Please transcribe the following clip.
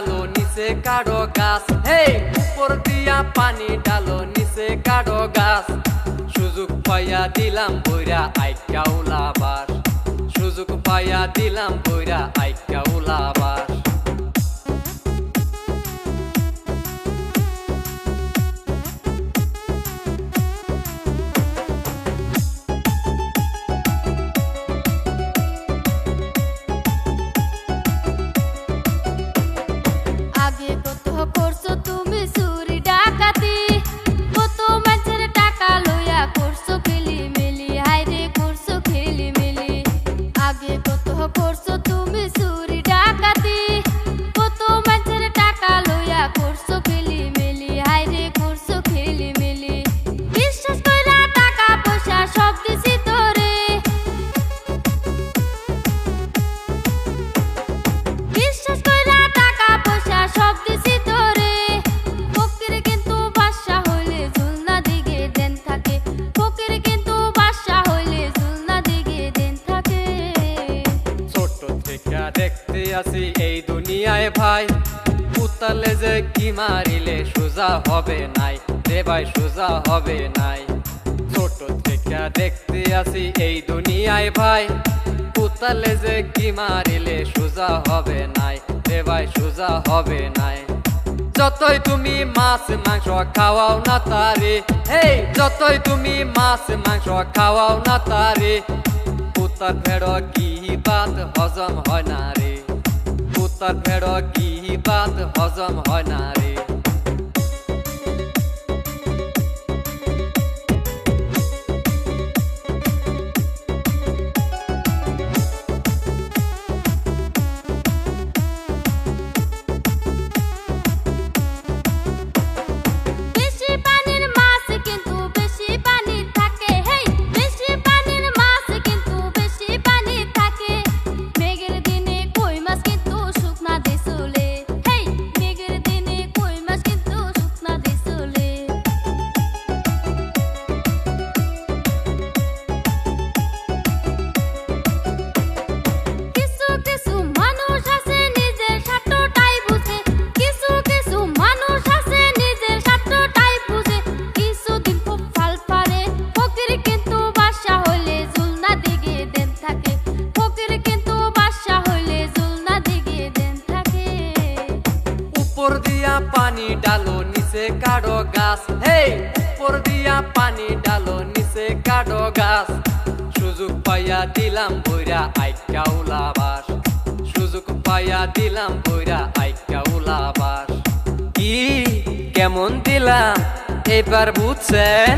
নিচে কাড়ো গাছ। হে উপর দিয়া পানি ডালো নিচে কাড়ো গাছ। সুযোগ পাইয়া দিলাম বইরা আইকা উলাবাস সুযোগ পাইয়া দিলাম বইরা আসি এই দুনিয়ায় ভাই। উতালে যে কি মারিলে সোজা হবে নাই। রে ভাই, সোজা হবে নাই। ছোট থেকে দেখতে আসি এই দুনিয়ায় ভাই। উতালে যে কি মারিলে সোজা হবে নাই। রে ভাই, সোজা হবে নাই। যতই তুমি মাছ, মাংস খাওয়াও না তারে। এই যতই তুমি মাছ, মাংস খাওয়াও না তারে। পুতার ভেড় কি বাত হজম হয় না রে পুতার ভেড় কি বাত হজম হয় না রে? উপর দিয়া পানি ডালো, নিচে কাড়ো গাছ। হে উপর দিয়া পানি ডালো, নিচে কাড়ো গাছ। সুযোগ পাইয়া দিলাম বইরা আইকা উলাবাস সুযোগ পাইয়া দিলাম বইরা আইকা উলাবাস কি কেমন দিলাম, এবার বুঝছেন?